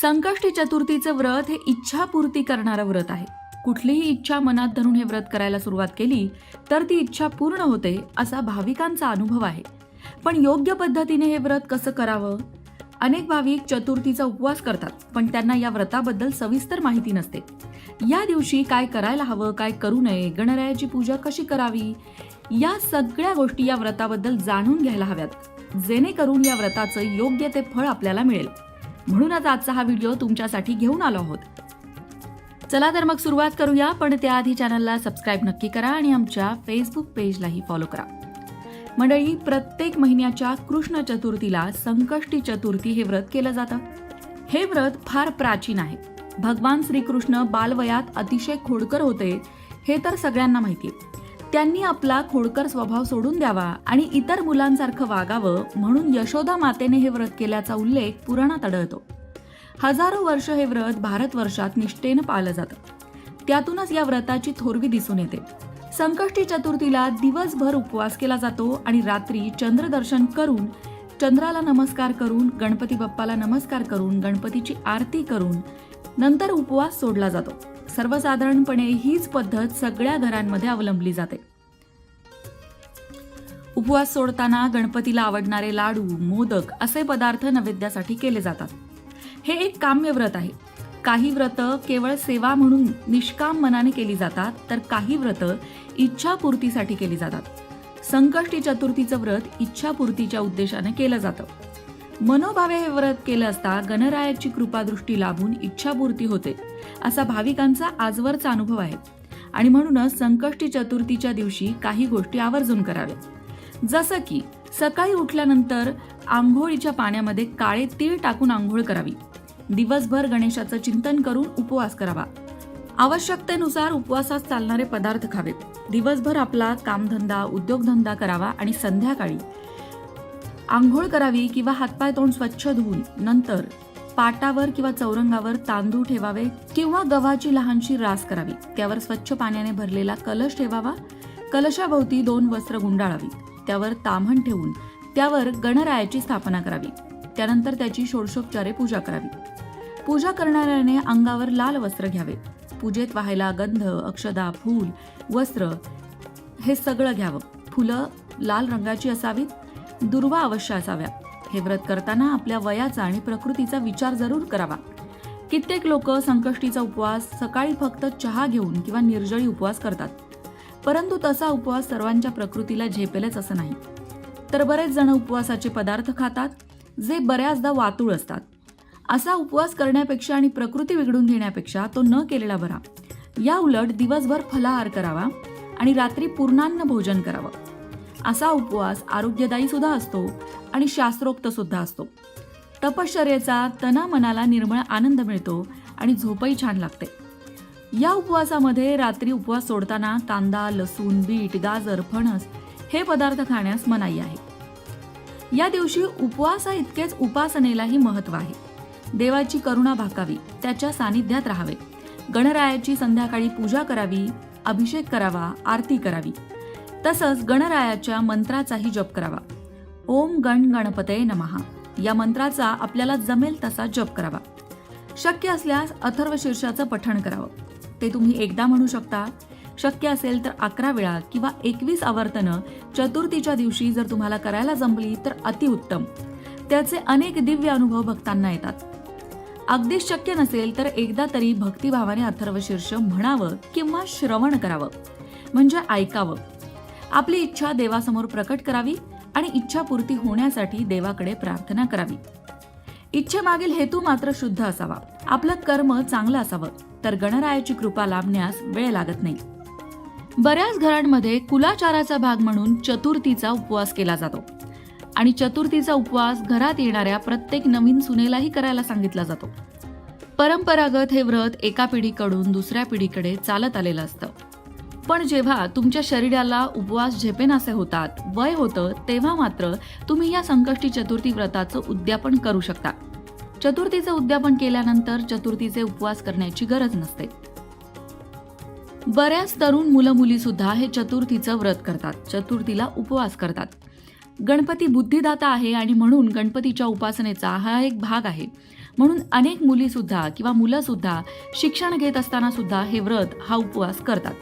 संकष्टी चतुर्थीचं व्रत हे इच्छापूर्ती करणारं व्रत आहे. कुठलीही इच्छा मनात धरून हे व्रत करायला सुरुवात केली तर ती इच्छा पूर्ण होते असा भाविकांचा अनुभव आहे. पण योग्य पद्धतीने हे व्रत कसं करावं? अनेक भाविक चतुर्थीचा उपवास करतात पण त्यांना या व्रताबद्दल सविस्तर माहिती नसते. या दिवशी काय करायला हवं काय करू नये गणरायाची पूजा कशी करावी? या सगळ्या गोष्टी या व्रताबद्दल जाणून घ्यायला हव्यात. जेणेकरून या व्रताचं योग्य ते फळ आपल्याला मिळेल. म्हणूनच आजचा हा व्हिडिओ तुमच्यासाठी घेऊन आलो आहोत. चला तर मग सुरुवात करूया पण त्याआधी चॅनलला सबस्क्राईब नक्की करा आणि आमच्या फेसबुक पेजलाही फॉलो करा. मंडळी प्रत्येक महिन्याच्या कृष्ण चतुर्थीला संकष्टी चतुर्थी हे व्रत केलं जातं. हे व्रत फार प्राचीन आहे. भगवान श्रीकृष्ण बालवयात अतिशय खोडकर होते हे तर सगळ्यांना माहिती त्यांनी आपला खोडकर स्वभाव सोडून द्यावा आणि इतर मुलांसारखं वागावं म्हणून यशोदा मातेने हे व्रत केल्याचा उल्लेख पुराणात आढळतो. हजारो वर्ष हे व्रत भारतवर्षात निष्ठेनं पाळलं जातं. त्यातूनच या व्रताची थोरवी दिसून येते. संकष्टी चतुर्थीला दिवसभर उपवास केला जातो आणि रात्री चंद्रदर्शन करून चंद्राला नमस्कार करून गणपती बाप्पाला नमस्कार करून गणपतीची आरती करून नंतर उपवास सोडला जातो. सर्वसाधारणपणे हीच पद्धत सगळ्या घरांमध्ये अवलंबली जाते. उपवास सोडताना गणपतीला आवडणारे लाडू मोदक असे पदार्थ नैवेद्यासाठी केले जातात. हे एक काम्य व्रत आहे. काही व्रत केवळ सेवा म्हणून निष्काम मनाने केली जातात तर काही व्रत इच्छापूर्तीसाठी केली जातात. संकष्टी चतुर्थीचं व्रत इच्छापूर्तीच्या उद्देशाने केलं जातं. मनोभावे हे व्रत केलं असता गणरायाची कृपादृष्टी लाभून इच्छापूर्ती होते. असा भाविकांचा आजवरचा अनुभव आहे. आणि म्हणूनच संकष्टी चतुर्थीच्या दिवशी काही गोष्टी आवर्जून कराव्यात. जसं की सकाळी उठल्यानंतर आंघोळीच्या पाण्यामध्ये काळे तीळ टाकून आंघोळ करावी. दिवसभर गणेशाचं चिंतन करून उपवास करावा. आवश्यकतेनुसार उपवासात चालणारे पदार्थ खावेत. दिवसभर आपला कामधंदा उद्योगधंदा करावा आणि संध्याकाळी आंघोळ करावी किंवा हातपाय तोंड स्वच्छ धुवून नंतर पाटावर किंवा चौरंगावर तांदूळ ठेवावे किंवा गव्हाची लहानशी रास करावी. त्यावर स्वच्छ पाण्याने भरलेला कलश ठेवावा. कलशाभोवती दोन वस्त्र गुंडाळावी. त्यावर ताम्हण ठेवून त्यावर गणरायाची स्थापना करावी. त्यानंतर त्याची षोडशोपचारे पूजा करावी. पूजा करणाऱ्याने अंगावर लाल वस्त्र घ्यावे. पूजेत व्हायला गंध अक्षदा फूल वस्त्र हे सगळं घ्यावं. फुलं लाल रंगाची असावीत. दुर्वा अवश्य असाव्या हे व्रत करताना आपल्या वयाचा आणि प्रकृतीचा विचार जरूर करावा. कित्येक लोक संकष्टीचा उपवास सकाळी फक्त चहा घेऊन किंवा निर्जळी उपवास करतात. परंतु तसा उपवास सर्वांच्या प्रकृतीला झेपेलच असं नाही. तर बरेच जण उपवासाचे पदार्थ खातात जे बऱ्याचदा वातूळ असतात. असा उपवास करण्यापेक्षा आणि प्रकृती बिघडून घेण्यापेक्षा तो न केलेला बरा. या उलट दिवसभर फलाहार करावा आणि रात्री पूर्णान्न भोजन करावं. असा उपवास आरोग्यदायी सुद्धा असतो आणि शास्त्रोक्त सुद्धा असतो. तपश्चर्याचा तना मनाला निर्मळ आनंद मिळतो आणि झोपही छान लागते. या उपवासामध्ये रात्री उपवास सोडताना कांदा लसूण बीट गाजर फणस हे पदार्थ खाण्यास मनाई आहे. या दिवशी उपवासा इतकेच उपासनेलाही महत्त्व आहे. देवाची करुणा भाकावी त्याच्या सानिध्यात राहावे. गणरायाची संध्याकाळी पूजा करावी अभिषेक करावा आरती करावी. तसंच गणरायाच्या मंत्राचाही जप करावा. ओम गण गणपते नमहा या मंत्राचा आपल्याला जमेल तसा जप करावा. शक्य असल्यास अथर्व शीर्षाचं पठण करावं. ते तुम्ही एकदा म्हणू शकता. शक्य असेल तर अकरा वेळा किंवा एकवीस आवर्तनं चतुर्थीच्या दिवशी जर तुम्हाला करायला जमली तर अतिउत्तम त्याचे अनेक दिव्य अनुभव भक्तांना येतात. अगदीच शक्य नसेल तर एकदा तरी भक्तिभावाने अथर्व शीर्ष म्हणावं किंवा श्रवण करावं. म्हणजे ऐकावं. आपली इच्छा देवासमोर प्रकट करावी आणि इच्छापूर्ती होण्यासाठी देवाकडे प्रार्थना करावी. इच्छेमागील हेतू मात्र शुद्ध असावा. आपलं कर्म चांगलं असावं तर गणरायाची कृपा लाभण्यास वेळ लागत नाही. बऱ्याच घरांमध्ये कुलाचाराचा भाग म्हणून चतुर्थीचा उपवास केला जातो. आणि चतुर्थीचा उपवास घरात येणाऱ्या प्रत्येक नवीन सुनेलाही करायला सांगितला जातो. परंपरागत हे व्रत एका पिढीकडून दुसऱ्या पिढीकडे चालत आलेलं असतं. पण जेव्हा तुमच्या शरीराला उपवास झेपेनासे होतात वय होतं तेव्हा मात्र तुम्ही या संकष्टी चतुर्थी व्रताचं उद्यापन करू शकता. चतुर्थीचं उद्यापन केल्यानंतर चतुर्थीचे उपवास करण्याची गरज नसते. बऱ्याच तरुण मुलं मुली सुद्धा हे चतुर्थीचं व्रत करतात चतुर्थीला उपवास करतात. गणपती बुद्धिदाता आहे आणि म्हणून गणपतीच्या उपासनेचा हा एक भाग आहे. म्हणून अनेक मुलीसुद्धा किंवा मुलंसुद्धा शिक्षण घेत असताना सुद्धा हे व्रत हा उपवास करतात.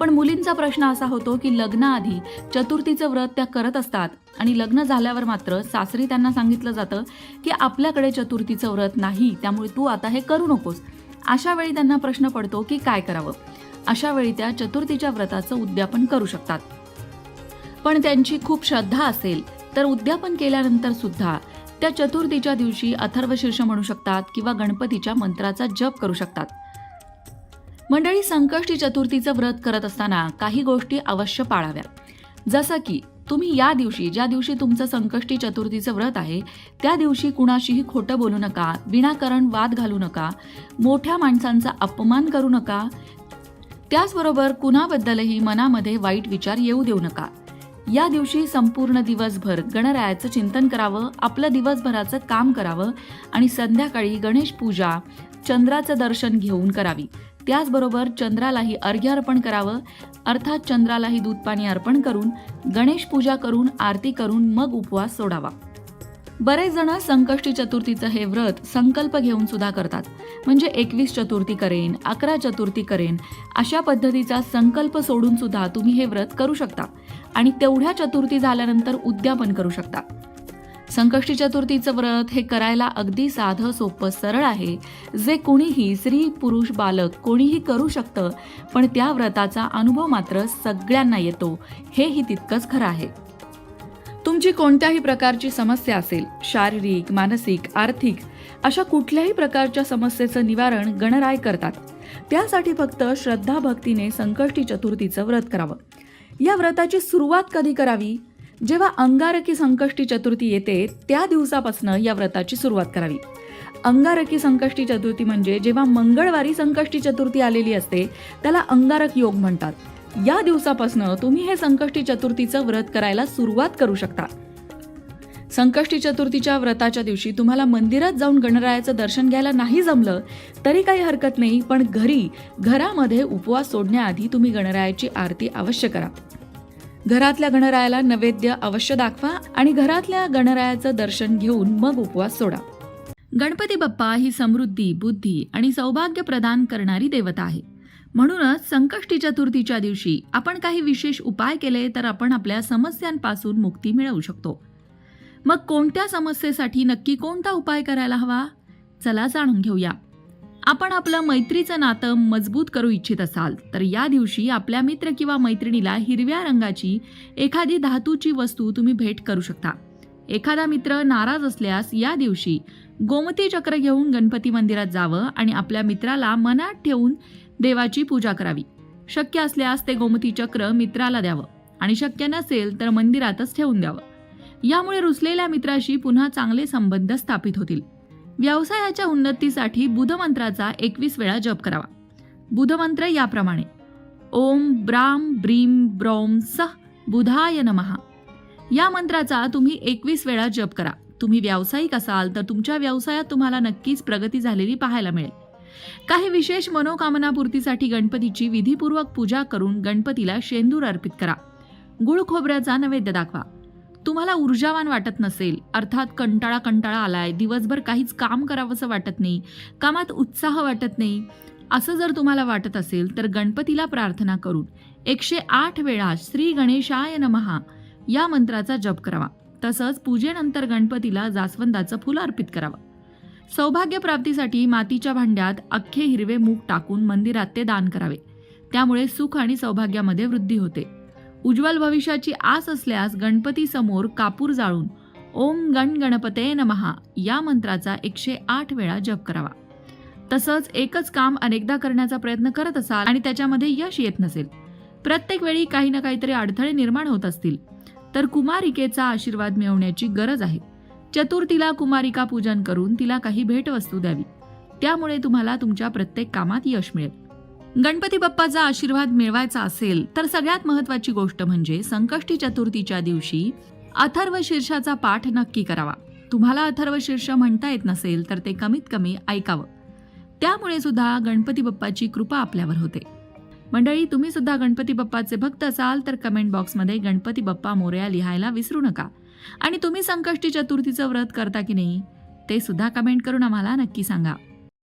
पण मुलींचा प्रश्न असा होतो की लग्नाआधी चतुर्थीचं व्रत त्या करत असतात. आणि लग्न झाल्यावर मात्र सासरी त्यांना सांगितलं जातं की आपल्याकडे चतुर्थीचं व्रत नाही त्यामुळे तू आता हे करू नकोस. अशा वेळी त्यांना प्रश्न पडतो की काय करावं? अशा वेळी त्या चतुर्थीच्या व्रताचं उद्यापन करू शकतात. पण त्यांची खूप श्रद्धा असेल तर उद्यापन केल्यानंतर सुद्धा त्या चतुर्थीच्या दिवशी अथर्वशीर्ष म्हणू शकतात किंवा गणपतीच्या मंत्राचा जप करू शकतात. मंडळी संकष्टी चतुर्थीचं व्रत करत असताना काही गोष्टी अवश्य पाळाव्या जसं की तुम्ही या दिवशी ज्या दिवशी तुमचं संकष्टी चतुर्थीचं व्रत आहे त्या दिवशी कुणाशीही खोटं बोलू नका विनाकारण वाद घालू नका मोठ्या माणसांचा अपमान करू नका त्याचबरोबर कुणाबद्दलही मनामध्ये वाईट विचार येऊ देऊ नका. या दिवशी संपूर्ण दिवसभर गणरायाचं चिंतन करावं आपलं दिवसभराचं काम करावं आणि संध्याकाळी गणेश पूजा चंद्राचं दर्शन घेऊन करावी. त्याचबरोबर चंद्रालाही अर्घ्य अर्पण करावं. अर्थात चंद्रालाही दूध पाणी अर्पण करून गणेश पूजा करून आरती करून मग उपवास सोडावा. बरेच जण संकष्टी चतुर्थीचं हे व्रत संकल्प घेऊन सुद्धा करतात. म्हणजे एकवीस चतुर्थी करेन अकरा चतुर्थी करेन अशा पद्धतीचा संकल्प सोडून सुद्धा तुम्ही हे व्रत करू शकता. आणि तेवढ्या चतुर्थी झाल्यानंतर उद्यापन करू शकता. संकष्टी चतुर्थीचं व्रत हे करायला अगदी साधं सोपं सरळ आहे. जे कोणीही स्त्री पुरुष बालक कोणीही करू शकतं पण त्या व्रताचा अनुभव मात्र सगळ्यांना येतो. हेही तितकंच खरं आहे. तुमची कोणत्याही प्रकारची समस्या असेल शारीरिक मानसिक आर्थिक अशा कुठल्याही प्रकारच्या समस्येचं निवारण गणराय करतात. त्यासाठी फक्त श्रद्धा भक्तीने संकष्टी चतुर्थीचं व्रत करावं. या व्रताची सुरुवात कधी करावी? जेव्हा अंगारकी संकष्टी चतुर्थी येते त्या दिवसापासून या व्रताची सुरुवात करावी. अंगारकी संकष्टी चतुर्थी म्हणजे जेव्हा मंगळवारी संकष्टी चतुर्थी आलेली असते त्याला अंगारक योग म्हणतात. या दिवसापासून तुम्ही हे संकष्टी चतुर्थीचं व्रत करायला सुरुवात करू शकता. संकष्टी चतुर्थीच्या व्रताच्या दिवशी तुम्हाला मंदिरात जाऊन गणरायाचं दर्शन घ्यायला नाही जमलं तरी काही हरकत नाही पण घरी घरामध्ये उपवास सोडण्याआधी तुम्ही गणरायाची आरती अवश्य करा. घरातल्या गणरायाला नैवेद्य अवश्य दाखवा आणि घरातल्या गणरायाचं दर्शन घेऊन मग उपवास सोडा. गणपती बाप्पा ही समृद्धी बुद्धी आणि सौभाग्य प्रदान करणारी देवता आहे. म्हणूनच संकष्टी चतुर्थीच्या दिवशी आपण काही विशेष उपाय केले तर आपण आपल्या समस्यांपासून मुक्ती मिळवू शकतो. मग कोणत्या समस्येसाठी नक्की कोणता उपाय करायला हवा? चला जाणून घेऊया. आपण आपलं मैत्रीचं नातं मजबूत करू इच्छित असाल तर या दिवशी आपल्या मित्र किंवा मैत्रिणीला हिरव्या रंगाची एखादी धातूची वस्तू तुम्ही भेट करू शकता. एखादा मित्र नाराज असल्यास या दिवशी गोमती चक्र घेऊन गणपती मंदिरात जावं आणि आपल्या मित्राला मनात ठेवून देवाची पूजा करावी. शक्य असल्यास ते गोमती चक्र मित्राला द्यावं आणि शक्य नसेल तर मंदिरातच ठेवून द्यावं. यामुळे रुसलेल्या मित्राशी पुन्हा चांगले संबंध स्थापित होतील. व्यवसायाच्या उन्नतीसाठी बुधमंत्राचा एकवीस वेळा जप करावा. बुधमंत्र याप्रमाणे ओम ब्राम ब्रीम ब्रौम सह बुधाय नमहा या मंत्राचा तुम्ही एकवीस वेळा जप करा. तुम्ही व्यावसायिक असाल तर तुमच्या व्यवसायात तुम्हाला नक्कीच प्रगती झालेली पाहायला मिळेल. काही विशेष मनोकामनापूर्तीसाठी गणपतीची विधीपूर्वक पूजा करून गणपतीला शेंदूर अर्पित करा. गुळ खोबऱ्याचा नैवेद्य दाखवा. तुम्हाला ऊर्जावान वाटत नसेल. अर्थात कंटाळा कंटाळा आलाय. दिवसभर काहीच काम करावंसं वाटत नाही. कामात उत्साह वाटत नाही. असं जर तुम्हाला वाटत असेल तर गणपतीला प्रार्थना करून एकशे आठ वेळा श्री गणेशाय नमहा या मंत्राचा जप करावा. तसंच पूजेनंतर गणपतीला जास्वंदाचं फुल अर्पित करावं. सौभाग्य प्राप्तीसाठी मातीच्या भांड्यात अख्खे हिरवे मूग टाकून मंदिरात ते दान करावे. त्यामुळे सुख आणि सौभाग्यामध्ये वृद्धी होते. उज्ज्वल भविष्याची आस असल्यास गणपतीसमोर कापूर जाळून ओम गण गणपते नमहा या मंत्राचा एकशे आठ वेळा जप करावा. तसंच एकच काम अनेकदा करण्याचा प्रयत्न करत असाल आणि त्याच्यामध्ये यश येत नसेल. प्रत्येक वेळी काही ना काहीतरी अडथळे निर्माण होत असतील. तर कुमारिकेचा आशीर्वाद मिळवण्याची गरज आहे. चतुर्थीला कुमारिका पूजन करून तिला काही भेटवस्तू द्यावी. त्यामुळे तुम्हाला तुमच्या प्रत्येक कामात यश मिळेल. गणपती बाप्पाचा आशीर्वाद मिळवायचा असेल तर सगळ्यात महत्वाची गोष्ट म्हणजे संकष्टी चतुर्थीच्या दिवशी अथर्व शीर्षाचा पाठ नक्की करावा. तुम्हाला अथर्व शीर्ष म्हणता येत नसेल तर ते कमीत कमी ऐकावं. त्यामुळे सुद्धा गणपती बाप्पाची कृपा आपल्यावर होते. मंडळी तुम्ही सुद्धा गणपती बाप्पाचे भक्त असाल तर कमेंट बॉक्समध्ये गणपती बाप्पा मोर्या लिहायला विसरू नका. आणि तुम्ही संकष्टी चतुर्थीचं व्रत करता की नाही ते सुद्धा कमेंट करून आम्हाला नक्की सांगा.